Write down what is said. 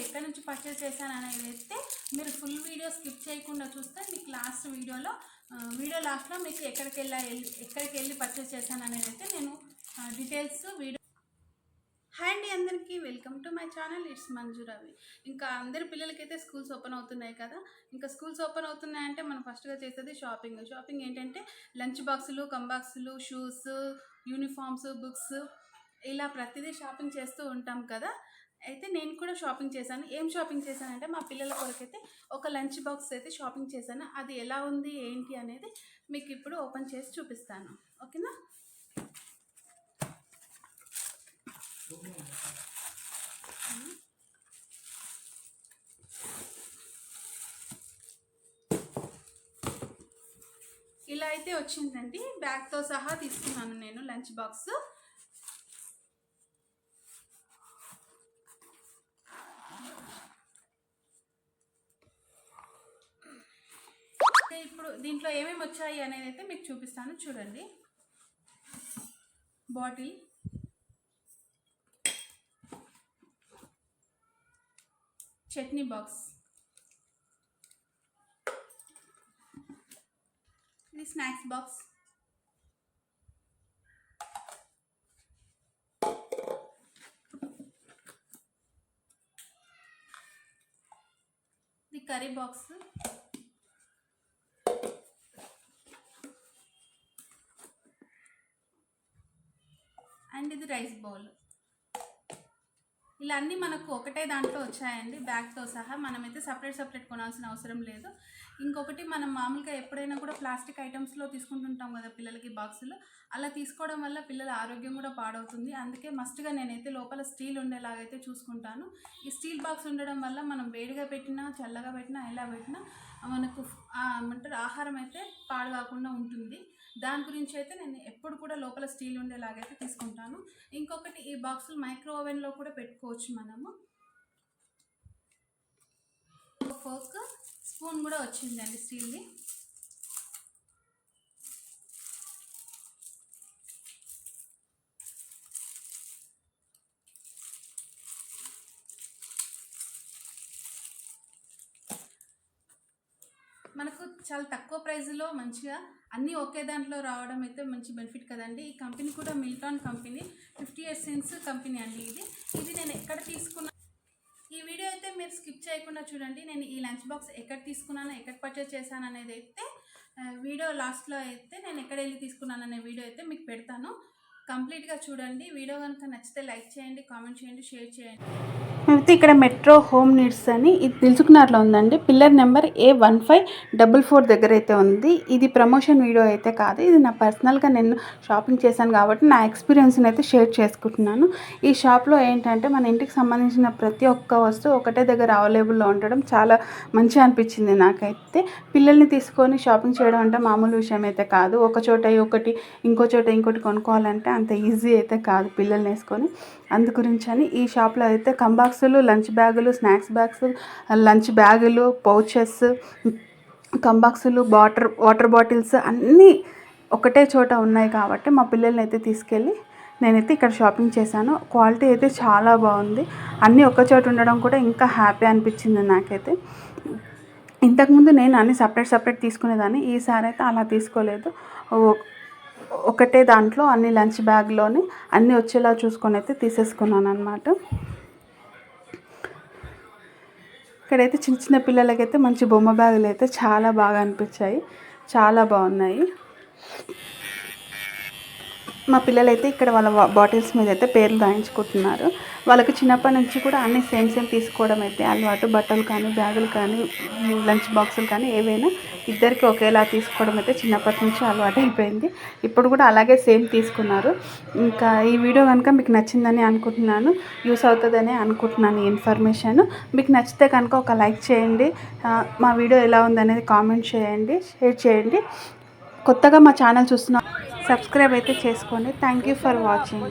ఎక్కడి నుంచి పర్చేస్ చేశాను అనేది అయితే మీరు ఫుల్ వీడియో స్కిప్ చేయకుండా చూస్తే మీకు లాస్ట్ వీడియోలో వీడియో లాస్ట్లో మీకు ఎక్కడికి వెళ్ళి ఎక్కడికి వెళ్ళి పర్చేస్ చేశాను అనేది అయితే నేను డీటెయిల్స్ వీడియో హాయ్ అండి అందరికీ welcome to my channel it's Manju Ravi ఇంకా అందరి పిల్లలకైతే స్కూల్స్ ఓపెన్ అవుతున్నాయి కదా. ఇంకా స్కూల్స్ ఓపెన్ అవుతున్నాయంటే మనం ఫస్ట్గా చేసేది షాపింగ్ షాపింగ్ ఏంటంటే లంచ్ బాక్సులు కంబాక్సులు షూస్ యూనిఫామ్స్ బుక్స్ ఇలా ప్రతిదీ షాపింగ్ చేస్తూ ఉంటాం కదా. అయితే నేను కూడా షాపింగ్ చేశాను. ఏం షాపింగ్ చేశానంటే మా పిల్లల కొరకైతే ఒక లంచ్ బాక్స్ అయితే షాపింగ్ చేశాను. అది ఎలా ఉంది ఏంటి అనేది మీకు ఇప్పుడు ఓపెన్ చేసి చూపిస్తాను. ఓకేనా? ఇలా అయితే వచ్చిందండి. బ్యాగ్తో సహా తీసుకున్నాను నేను లంచ్ బాక్స్. అయితే ఇప్పుడు దీంట్లో ఏమేమి వచ్చాయి అనేది అయితే మీకు చూపిస్తాను. చూడండి. బాటిల్. చట్నీ బాక్స్. ఇది స్నాక్స్ బాక్స్. ఇది కర్రీ బాక్స్. అండ్ ఇది రైస్ బౌల్. ఇలా అన్నీ మనకు ఒకటే దాంట్లో వచ్చాయండి. బ్యాగ్తో సహా మనమైతే సపరేట్ సపరేట్ కొనాల్సిన అవసరం లేదు. ఇంకొకటి మనం మామూలుగా ఎప్పుడైనా కూడా ప్లాస్టిక్ ఐటమ్స్లో తీసుకుంటుంటాం కదా పిల్లలకి బాక్సులు అలా తీసుకోవడం వల్ల పిల్లల ఆరోగ్యం కూడా పాడవుతుంది. అందుకే మస్ట్గా నేనైతే లోపల స్టీల్ ఉండేలాగైతే చూసుకుంటాను. ఈ స్టీల్ బాక్స్ ఉండడం వల్ల మనం వేడిగా పెట్టినా చల్లగా పెట్టినా ఎలా పెట్టినా మనకు ఏమంటారు ఆహారం అయితే పాడు కాకుండా ఉంటుంది. దాని గురించి అయితే నేను ఎప్పుడు కూడా లోపల స్టీల్ ఉండేలాగైతే తీసుకుంటాను. ఇంకొకటి ఈ బాక్సులు మైక్రో ఓవెన్లో కూడా పెట్టుకోవచ్చు మనము. ఫోర్క్ స్పూన్ కూడా వచ్చిందండి స్టీల్ది. మనకు చాలా తక్కువ ప్రైస్లో మంచిగా అన్నీ ఒకే దాంట్లో రావడం అయితే మంచి బెనిఫిట్ కదండి. ఈ కంపెనీ కూడా Milton company fifty years since company అండి ఇది. ఇది నేను ఎక్కడ తీసుకున్నా ఈ వీడియో అయితే మీరు స్కిప్ చేయకుండా చూడండి. నేను ఈ లంచ్ బాక్స్ ఎక్కడ తీసుకున్నాను ఎక్కడ పర్చేస్ చేశాను అనేది అయితే వీడియో లాస్ట్లో అయితే నేను ఎక్కడ వెళ్ళి తీసుకున్నాను అనే వీడియో అయితే మీకు పెడతాను. కంప్లీట్గా చూడండి. వీడియో కనుక నచ్చితే లైక్ చేయండి కామెంట్ చేయండి షేర్ చేయండి. అయితే ఇక్కడ మెట్రో హోమ్ నీడ్స్ అని ఇది తెలుసుకున్నట్లు ఉందండి. Pillar number A one five double four దగ్గర అయితే ఉంది. ఇది ప్రమోషన్ వీడియో అయితే కాదు. ఇది నా పర్సనల్గా నేను షాపింగ్ చేశాను కాబట్టి నా ఎక్స్పీరియన్స్ని అయితే షేర్ చేసుకుంటున్నాను. ఈ షాప్లో ఏంటంటే మన ఇంటికి సంబంధించిన ప్రతి ఒక్క వస్తువు ఒకటే దగ్గర అవైలబుల్లో ఉండడం చాలా మంచిగా అనిపించింది నాకైతే. పిల్లల్ని తీసుకొని షాపింగ్ చేయడం అంటే మామూలు విషయం అయితే కాదు. ఒక చోట ఒకటి ఇంకో చోట ఇంకోటి కొనుక్కోవాలంటే అంత ఈజీ అయితే కాదు పిల్లల్ని వేసుకొని. అందు గురించి అని ఈ షాప్లో అయితే కంబాక్సులు లంచ్ బ్యాగులు స్నాక్స్ బ్యాగ్స్ లంచ్ బ్యాగులు పౌచెస్ కంబాక్సులు వాటర్ వాటర్ బాటిల్స్ అన్నీ ఒకటే చోట ఉన్నాయి కాబట్టి మా పిల్లల్ని అయితే తీసుకెళ్ళి నేనైతే ఇక్కడ షాపింగ్ చేశాను. క్వాలిటీ అయితే చాలా బాగుంది. అన్నీ ఒక చోట ఉండడం కూడా ఇంకా హ్యాపీ అనిపించింది నాకైతే. ఇంతకుముందు నేను అన్ని సపరేట్ సపరేట్ తీసుకునేదాన్ని. ఈసారి అయితే అలా తీసుకోలేదు. ఒకటే దాంట్లో అన్ని లంచ్ బ్యాగ్లోని అన్నీ వచ్చేలా చూసుకొని అయితే తీసేసుకున్నాను అనమాట ఇక్కడైతే చిన్న చిన్న పిల్లలకైతే మంచి బొమ్మ బ్యాగులు అయితే చాలా బాగా అనిపించాయి. చాలా బాగున్నాయి. మా పిల్లలైతే ఇక్కడ వాళ్ళ బాటిల్స్ మీద అయితే పేర్లు రాయించుకుంటున్నారు. వాళ్ళకి చిన్నప్పటి నుంచి కూడా అన్ని సేమ్ సేమ్ తీసుకోవడం అయితే అలవాటు. బట్టలు కానీ బ్యాగులు కానీ లంచ్ బాక్సులు కానీ ఏవైనా ఇద్దరికి ఒకేలా తీసుకోవడం అయితే చిన్నప్పటి నుంచి అలవాటు అయిపోయింది. ఇప్పుడు కూడా అలాగే సేమ్ తీసుకున్నారు. ఇంకా ఈ వీడియో కనుక మీకు నచ్చిందని అనుకుంటున్నాను యూస్ అవుతుందని అనుకుంటున్నాను ఈ ఇన్ఫర్మేషన్. మీకు నచ్చితే కనుక ఒక లైక్ చేయండి. మా వీడియో ఎలా ఉందనేది కామెంట్ చేయండి షేర్ చేయండి. కొత్తగా మా ఛానల్ చూస్తున్నా సబ్స్క్రైబ్ అయితే చేసుకోండి. Thank you for watching